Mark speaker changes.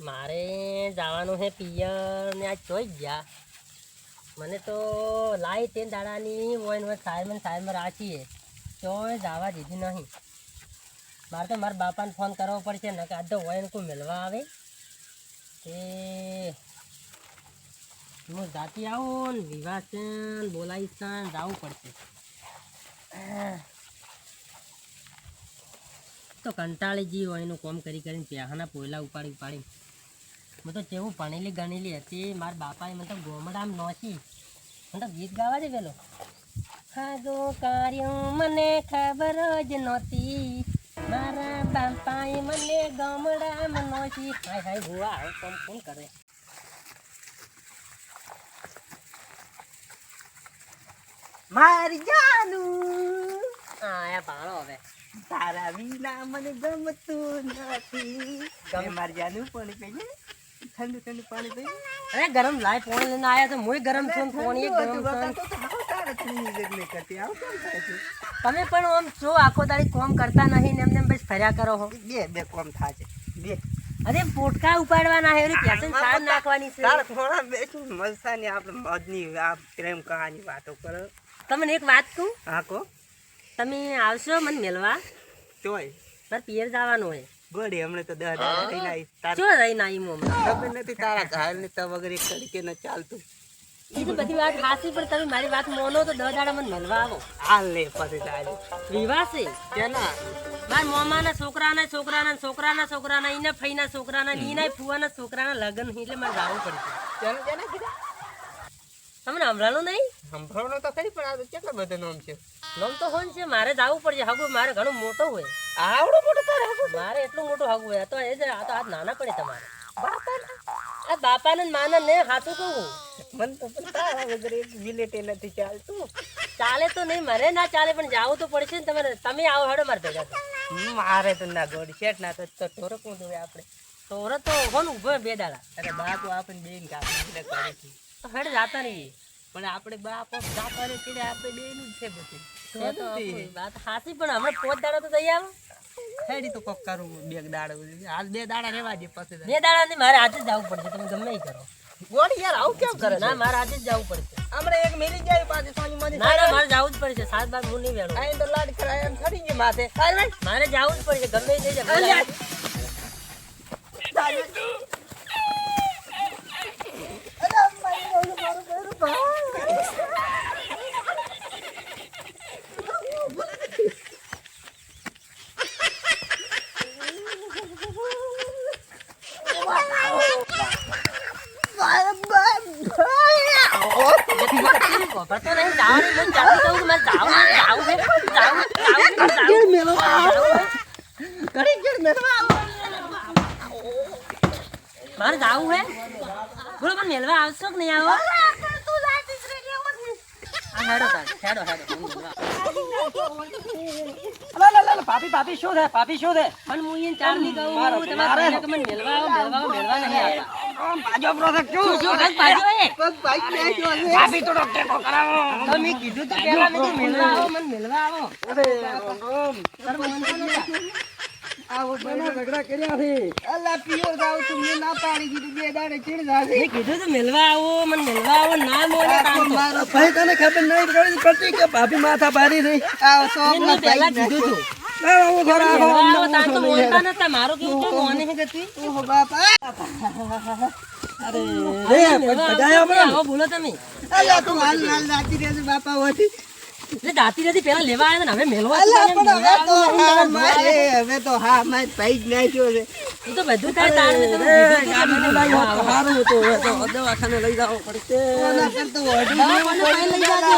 Speaker 1: મારે જવાનું છે પિયર ને આજ ચોઈ ગયા. મને તો લાઈ તે દાડાની હોય ને સાહેબ સાહેબ રાખીએ. ચોય જવા દીધી નહીં. મારે તો મારા બાપાને ફોન કરવો પડશે ને કે આજ તો હોય ને કોઈ મળવા આવે. તે હું જાતી આવું ને વિવાહ છે બોલાવીશ જવું પડશે. તો કંટાળી જી હોય એનું કોમ કરી કરીને પ્યાહાના પોયલા ઉપાડી ઉપાડી હું તો જેવું ભણેલી ગણેલી હતી, મારા બાપાએ મને તો ગોમડામ નોચી મને તો ગીત ગાવા દે પેલો. હાજો કાર્યું મને ખબર જ નહોતી. મારા બાપાએ મને ગોમડામ નોચી હાય હાય ભુવા હવે કોમ કોણ કરે.
Speaker 2: મારી જાનું.
Speaker 1: આયા ભાણો હવે.
Speaker 2: તારા વિના મને ગમતું નથી. તમે મારી જાનું પાણી પીજે ઠંડુ ઠંડુ પાણી પીજે
Speaker 1: અરે ગરમ લાય પાણી લઈને આયા તો મુય ગરમ છું પાણી ગરમ તમે પણ આમ જો આખો દાડી કોમ કરતા નહીં ને એમને એમ બસ ફર્યા કરો હો.
Speaker 2: બે બે કોમ થાય છે. બે.
Speaker 1: અરે પોટકા ઉપાડવાના હે પેશન સાર નાખવાની છે.
Speaker 2: તારા થોડા બેઠું મસ્તાની આપણે મજની આ પ્રેમ કહાની વાતો કરો.
Speaker 1: તમને એક વાત કહું?
Speaker 2: હા કો
Speaker 1: તમે આવશો મને મળવા
Speaker 2: તોય.
Speaker 1: મારે પિયર જવાનું હોય.
Speaker 2: ગોડી હમણે તો દસ થઈને આવી તાર
Speaker 1: શું રહીને આવી હું?
Speaker 2: ખબર નથી તારા ઘાયલ ને તો વગર એક તરીકે ન ચાલતું.
Speaker 1: એ તો બધી વાત હાસી પણ તમે મારી વાત મોનો તો દસ દાડા મને મળવા આવો.
Speaker 2: હાલ લે પછી તારે.
Speaker 1: વિવાહ છે?
Speaker 2: કેના?
Speaker 1: મારા મોમાના છોકરાના છોકરાના છોકરાના છોકરાના ઈના ફઈના છોકરાના ને ઈના ફુવાના છોકરાના લગ્ન એટલે મારે જવું પડશે.
Speaker 2: કેના કીધા?
Speaker 1: તમને સંભળાણું નહીં?
Speaker 2: સંભળાણું તો ખરી પણ આ કેટલા બધા નામ છે?
Speaker 1: નામ તો હોન છે મારે જવું પડશે. હાગુ મારે ઘણું મોટો હોય.
Speaker 2: આવડો મોટો તારે હાગુ
Speaker 1: મારે એટલું મોટું હાગુ હોય. તો એ જ આ તો હાથ નાના પડે તમારે. આ બાપાને માને ને હાથું કહું.
Speaker 2: મન તો પણ તારા વગર એક બિલેટે નથી ચાલતું.
Speaker 1: ચાલે તો નહીં મારે ના ચાલે પણ જાવું તો પડશે ને તમારે. તમે આવો હેડો મારે ભેગા તો
Speaker 2: મારે તો ના ગોડ શેઠ ના તો ટોરો કોણ જોવે આપણે.
Speaker 1: તોરે તો હોન ઊભો બે દાડા.
Speaker 2: અરે બાપુ આપણને બેન કાપી કરે છે
Speaker 1: હેડ જાતા નહીં.
Speaker 2: પણ આપણે બાપ બાપ અને એટલે આપણે બેનું જ છે બધું.
Speaker 1: વાત સાચી પણ હમણાં પોત દાડા તો જઈ આવો
Speaker 2: હેડી તો કોક કરું બે દાડા હાલ બે દાડા રહેવા દે પછી
Speaker 1: બે દાડા નહીં મારે આજે જ જવું પડશે તમે ગમે કરો.
Speaker 2: ગોડી યાર આવું કેમ કરે
Speaker 1: ના મારે આજે જ જવું પડશે.
Speaker 2: હમણે એક મિલી જાય પાછી સોની મની
Speaker 1: ના ના મારે જવું જ પડશે સાત બાદ હું નહીં વેળો.
Speaker 2: આઈ તો લાડ કરાય એમ ખરી ગઈ માથે.
Speaker 1: મારે જવું જ પડશે ગમે થઈ જાય
Speaker 2: અલ્યા.
Speaker 1: ખબર તો નહીં જવાની મને ચાલુ કહું કે મારે જાવું છે, જાવું છે, જાવું જાવું જાવું છે. મારે જાવું હે બોલો પણ મેલવા આવશો કે નહીં આવો હેડો હેડો, હેડો.
Speaker 2: પાપી પાપી શું છે પાપી શું છે
Speaker 1: પણ હું કહું, તમારા મને આવો, મેલવા નહીં આવતા.
Speaker 2: બાજો પ્રોજેક્ટ
Speaker 1: શું, શું, કાંઈ પાછો હે?
Speaker 2: ભાભી થોડો ટેકો કરાવો.
Speaker 1: તો મેં કીધું તો પહેલા મેં કીધું મેલવા આવો, મને મેલવા આવો. તાર મન
Speaker 2: આવો બના ઝઘડા કર્યા છે. અલ્લા જાવ તું ના પાડી દીધું બે દાડે ચીડ જાશે.
Speaker 1: મેં કીધું તો મેલવા આવો, મને મેલવા આવો, ના મોને કામ
Speaker 2: ભાઈ તને ખબર નહીં પડતી કે ભાભી માથા ભારી રહી આવો સો
Speaker 1: પહેલા કીધું તું. આવો, તો બોલતા નતા. મારો કેવું તો મોને હે ગતિ. મેલવા આવશો કે આવો બોલો તમે. એટલે દાતી નથી પેલા લેવા આવ્યા ને હવે મેલવા.
Speaker 2: હવે તો હા મારે ભાઈ જ નાખ્યો છે.
Speaker 1: એ તો બધું થાય તાર તો તું મને
Speaker 2: હતું દવાખાને લઈ જાવ પડશે.